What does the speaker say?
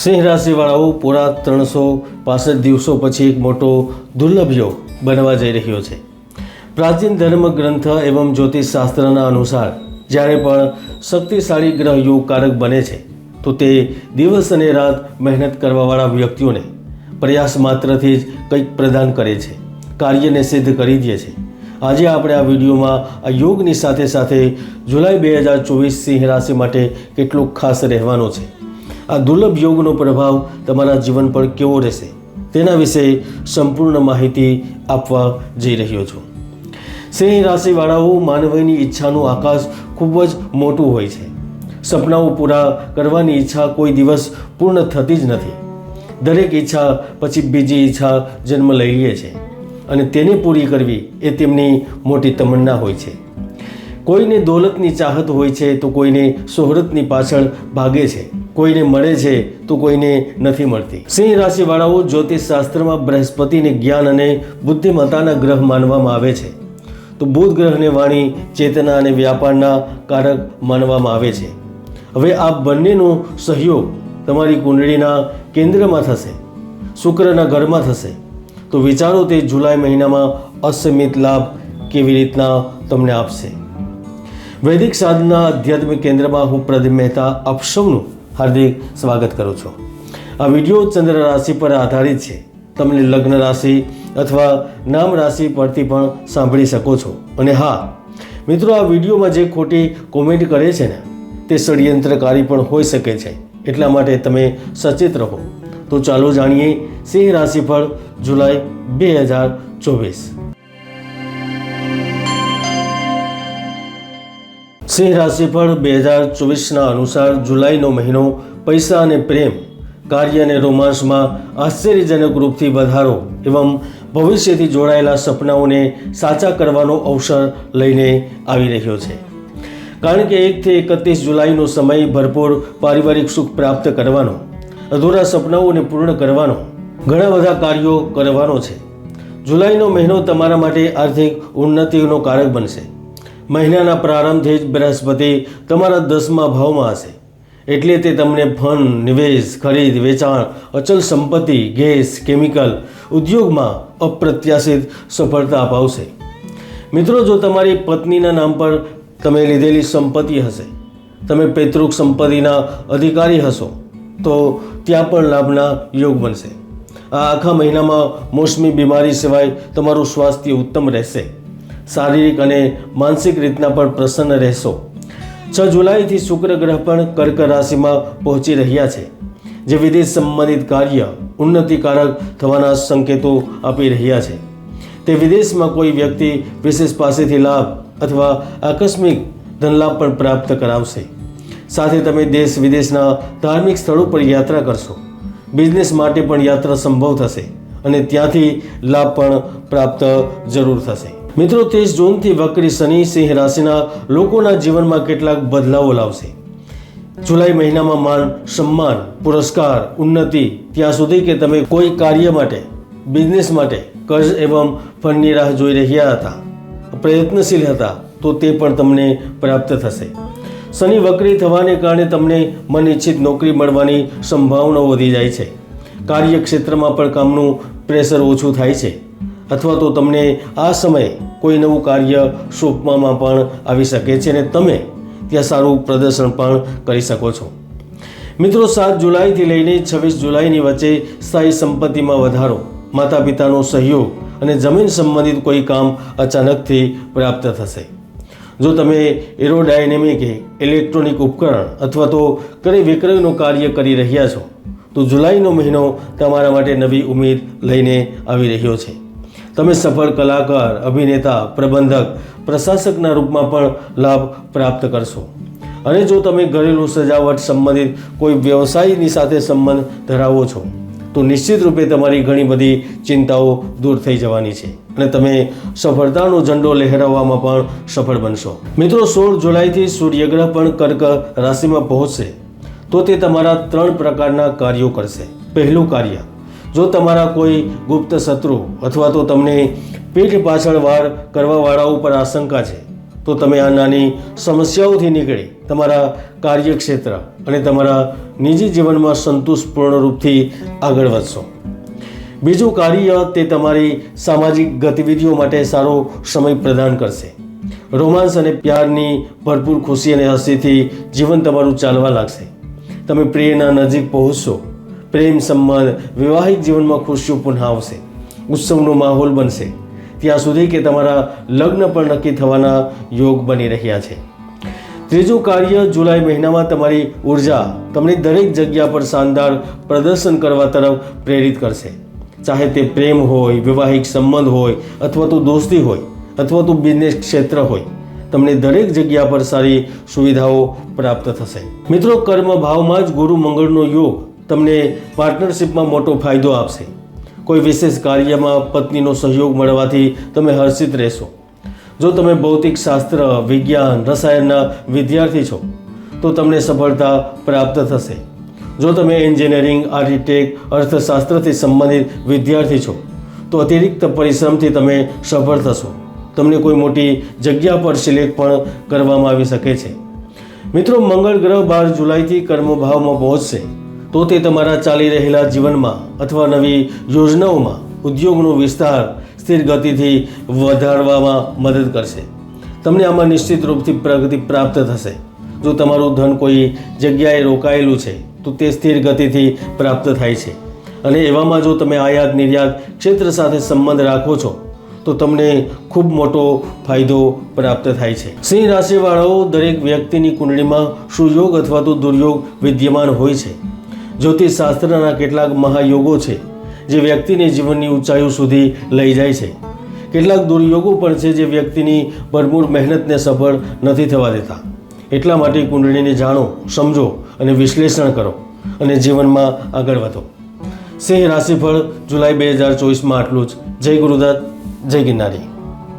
સિંહ રાશિવાળાઓ પૂરા ત્રણસો પાસઠ દિવસો પછી એક મોટો દુર્લભ યોગ બનવા જઈ રહ્યો છે. પ્રાચીન ધર્મ ગ્રંથ એવં જ્યોતિષશાસ્ત્રના અનુસાર જ્યારે પણ શક્તિશાળી ગ્રહ યોગકારક બને છે, તો તે દિવસ અને રાત મહેનત કરવાવાળા વ્યક્તિઓને પ્રયાસ માત્રથી જ કંઈક પ્રદાન કરે છે, કાર્યને સિદ્ધ કરી દે છે. આજે આપણે આ વિડીયોમાં આ યોગની સાથે સાથે જુલાઈ બે હજાર ચોવીસ સિંહ રાશિ માટે કેટલું ખાસ રહેવાનું છે આ દુર્લભ યોગનો પ્રભાવ તમારા જીવન પર કેવો રહેશે તેના વિશે સંપૂર્ણ માહિતી આપવા જઈ રહ્યો છું. સિંહ રાશિવાળાઓ માનવીની ઈચ્છાનું આકાશ ખૂબ જ મોટું હોય છે. સપનાઓ પૂરા કરવાની ઈચ્છા કોઈ દિવસ પૂર્ણ થતી જ નથી. દરેક ઈચ્છા પછી બીજી ઈચ્છા જન્મ લઈ લે છે અને તેને પૂરી કરવી એ તેમની મોટી તમન્ના હોય છે. કોઈને દોલતની ચાહત હોય છે તો કોઈને શોહરતની પાછળ ભાગે છે. કોઈને મળે છે તો કોઈને નથી મળતી. સિંહ રાશિવાળાઓ જ્યોતિષ શાસ્ત્રમાં બૃહસ્પતિને જ્ઞાન અને બુદ્ધિમત્તાના ગ્રહ માનવામાં આવે છે. તો બુધ ગ્રહને વાણી, ચેતના અને વ્યાપારના કારક માનવામાં આવે છે. હવે આ બંનેનો સહયોગ તમારી કુંડળીના કેન્દ્રમાં થશે, શુક્રના ઘરમાં થશે. તો વિચારો તે જુલાઈ મહિનામાં અસીમિત લાભ કેવી રીતના તમને આપશે. વૈદિક સાધના આધ્યાત્મિક કેન્દ્રમાં હું પ્રદીપ મહેતા આપ હાર્દિક સ્વાગત કરું છું. આ વીડિયો ચંદ્ર રાશિ પર આધારિત છે. તમને લગ્ન રાશિ અથવા નામ રાશિ પરથી પણ સાંભળી શકો છો. અને હા, મિત્રો, આ વિડીયોમાં જે ખોટી કોમેન્ટ કરે છે ને, તે ષડયંત્રકારી પણ હોઈ શકે છે. એટલા માટે તમે સચેત રહો. તો ચાલો જાણીએ સિંહ રાશિ પર જુલાઈ બે હજાર ચોવીસ. સિંહ રાશિ પર બે હજાર ચોવીસના અનુસાર જુલાઈનો મહિનો પૈસા અને પ્રેમ, કાર્ય અને રોમાંસમાં આશ્ચર્યજનક રૂપથી વધારો એવં ભવિષ્યથી જોડાયેલા સપનાઓને સાચા કરવાનો અવસર લઈને આવી રહ્યો છે. કારણ કે એકથી એકત્રીસ જુલાઈનો સમય ભરપૂર પારિવારિક સુખ પ્રાપ્ત કરવાનો, અધૂરા સપનાઓને પૂર્ણ કરવાનો, ઘણા બધા કાર્યો કરવાનો છે. જુલાઈનો મહિનો તમારા માટે આર્થિક ઉન્નતિનો કારક બનશે. મહિનાના પ્રારંભથી જ બૃહસ્પતિ તમારા દસમા ભાવમાં હશે. એટલે તે તમને ફંડ, નિવેશ, ખરીદ, વેચાણ, અચલ સંપત્તિ, ગેસ, કેમિકલ, ઉદ્યોગમાં અપ્રત્યાશિત સફળતા અપાવશે. મિત્રો, જો તમારી પત્નીના નામ પર તમે લીધેલી સંપત્તિ હશે, તમે પૈતૃક સંપત્તિના અધિકારી હશો, તો ત્યાં પણ લાભના યોગ બનશે. આ આખા મહિનામાં મોસમી બીમારી સિવાય તમારું સ્વાસ્થ્ય ઉત્તમ રહેશે. શારીરિક અને માનસિક રીતના પણ પ્રસન્ન રહેશો. છ જુલાઈથી શુક્ર ગ્રહ પણ કર્ક રાશિમાં પહોંચી રહ્યા છે, જે વિદેશ સંબંધિત કાર્ય ઉન્નતિકારક થવાના સંકેતો આપી રહ્યા છે. તે વિદેશમાં કોઈ વ્યક્તિ વિશેષ પાસેથી લાભ અથવા આકસ્મિક ધનલાભ પણ પ્રાપ્ત કરાવશે. સાથે તમે દેશ વિદેશના ધાર્મિક સ્થળો પર યાત્રા કરશો. બિઝનેસ માટે પણ યાત્રા સંભવ થશે અને ત્યાંથી લાભ પણ પ્રાપ્ત જરૂર થશે. મિત્રો, ત્રીસ જૂનથી વક્રી શનિ, સિંહ રાશિના લોકોના જીવનમાં કેટલાક બદલાવો લાવશે. જુલાઈ મહિનામાં માન, સન્માન, પુરસ્કાર, ઉન્નતિ, ત્યાં સુધી કે તમે કોઈ કાર્ય માટે, બિઝનેસ માટે કર્જ એવં ફંડની રાહ જોઈ રહ્યા હતા, પ્રયત્નશીલ હતા, તો તે પણ તમને પ્રાપ્ત થશે. શનિ વક્રી થવાને કારણે તમને મન ઇચ્છિત નોકરી મળવાની સંભાવનાઓ વધી જાય છે. કાર્યક્ષેત્રમાં પણ કામનું પ્રેશર ઓછું થાય છે. અથવા તો તમને આ સમયે કોઈ નવું કાર્ય સોંપવામાં પણ આવી શકે છે અને તમે ત્યાં સારું પ્રદર્શન પણ કરી શકો છો. મિત્રો, સાત જુલાઈથી લઈને છવ્વીસ જુલાઈની વચ્ચે સ્થાયી સંપત્તિમાં વધારો માતા પિતાનો સહયોગ અને જમીન સંબંધિત કોઈ કામ અચાનકથી પ્રાપ્ત થશે. જો તમે એરોડાયનેમિક, ઇલેક્ટ્રોનિક ઉપકરણ અથવા તો ક્રય વિક્રયનું કાર્ય કરી રહ્યા છો, તો જુલાઈનો મહિનો તમારા માટે નવી ઉમેદ લઈને આવી રહ્યો છે. તમે સફળ કલાકાર, અભિનેતા, પ્રબંધક, પ્રશાસકના રૂપમાં પણ લાભ પ્રાપ્ત કરશો. અને જો તમે ઘરેલું સજાવટ સંબંધિત કોઈ વ્યવસાયની સાથે સંબંધ ધરાવો છો, તો નિશ્ચિત રૂપે તમારી ઘણી બધી ચિંતાઓ દૂર થઈ જવાની છે અને તમે સફળતાનો ઝંડો લહેરાવવામાં પણ સફળ બનશો. મિત્રો, સોળ જુલાઈથી સૂર્યગ્રહ પણ કર્ક રાશિમાં પહોંચશે. તો તે તમારા ત્રણ પ્રકારના કાર્યો કરશે. પહેલું કાર્ય જો તમારા કોઈ ગુપ્ત શત્રુ અથવા તો તમને પીઠ પાછળ વાર કરવાવાળાઓ પર આશંકા છે, તો તમે આ નાની સમસ્યાઓથી નીકળી. તમારા કાર્યક્ષેત્ર અને તમારા નિજી જીવનમાં સંતોષપૂર્ણ રૂપથી આગળ વધશો. બીજું કાર્ય તે તમારી સામાજિક ગતિવિધિઓ માટે સારો સમય પ્રદાન કરશે. રોમાન્સ અને પ્યારની ભરપૂર ખુશી અને હસીથી જીવન તમારું ચાલવા લાગશે. તમે પ્રિયના નજીક પહોંચશો. પ્રેમ સંબંધ વૈવાહિક જીવનમાં ખુશીઓ પુનઃ આવશે. ઉત્સવનો માહોલ બનશે. ત્યાં સુધી કે તમારા લગ્ન પણ નક્કી થવાના યોગ બની રહ્યા છે. ત્રીજું કાર્ય જુલાઈ મહિનામાં તમારી ઊર્જા તમને દરેક જગ્યા પર શાનદાર પ્રદર્શન કરવા તરફ પ્રેરિત કરશે. ચાહે તે પ્રેમ હોય, વૈવાહિક સંબંધ હોય, અથવા તો દોસ્તી હોય, અથવા તો બિઝનેસ ક્ષેત્ર હોય, તમને દરેક જગ્યા પર સારી સુવિધાઓ પ્રાપ્ત થશે. મિત્રો કર્મ ભાવમાં જ ગુરુ મંગળનો યોગ તમને પાર્ટનરશિપમાં મોટો ફાયદો આપશે. કોઈ વિશેષ કાર્યમાં પત્નીનો સહયોગ મળવાથી તમે હર્ષિત રહેશો. જો તમે ભૌતિક શાસ્ત્ર, વિજ્ઞાન, રસાયણના વિદ્યાર્થી છો, તો તમને સફળતા પ્રાપ્ત થશે. જો તમે એન્જિનિયરિંગ, આર્કિટેક્ટ, અર્થશાસ્ત્રથી સંબંધિત વિદ્યાર્થી છો, તો અતિરિક્ત પરિશ્રમથી તમે સફળ થશો. તમને કોઈ મોટી જગ્યા પર સિલેક્ટ પણ કરવામાં આવી શકે છે. મિત્રો, મંગળ ગ્રહ બાર જુલાઈથી કર્મભાવમાં પહોંચશે. તો તે તમારા ચાલી રહેલા જીવનમાં અથવા નવી યોજનાઓમાં ઉદ્યોગનો વિસ્તાર સ્થિર ગતિથી વધારવામાં મદદ કરશે. તમને આમાં નિશ્ચિત રૂપથી પ્રગતિ પ્રાપ્ત થશે. જો તમારું ધન કોઈ જગ્યાએ રોકાયેલું છે, તો તે સ્થિર ગતિથી પ્રાપ્ત થાય છે. અને એવામાં જો તમે આયાત નિર્યાત ક્ષેત્ર સાથે સંબંધ રાખો છો, તો તમને ખૂબ મોટો ફાયદો પ્રાપ્ત થાય છે. સિંહ રાશિવાળાઓ દરેક વ્યક્તિની કુંડળીમાં સુયોગ અથવા તો દુર્યોગ વિદ્યમાન હોય છે. જ્યોતિષ શાસ્ત્રના કેટલાક મહાયોગો છે, જે વ્યક્તિને જીવનની ઊંચાઈઓ સુધી લઈ જાય છે. કેટલાક દુર્યોગો પણ છે, જે વ્યક્તિની ભરપૂર મહેનતને સફળ નથી થવા દેતા. એટલા માટે કુંડળીને જાણો, સમજો અને વિશ્લેષણ કરો અને જીવનમાં આગળ વધો. સિંહ રાશિફળ જુલાઈ બે હજાર ચોવીસમાં આટલું જ. જય ગુરુદત્ત, જય ગિરનારી.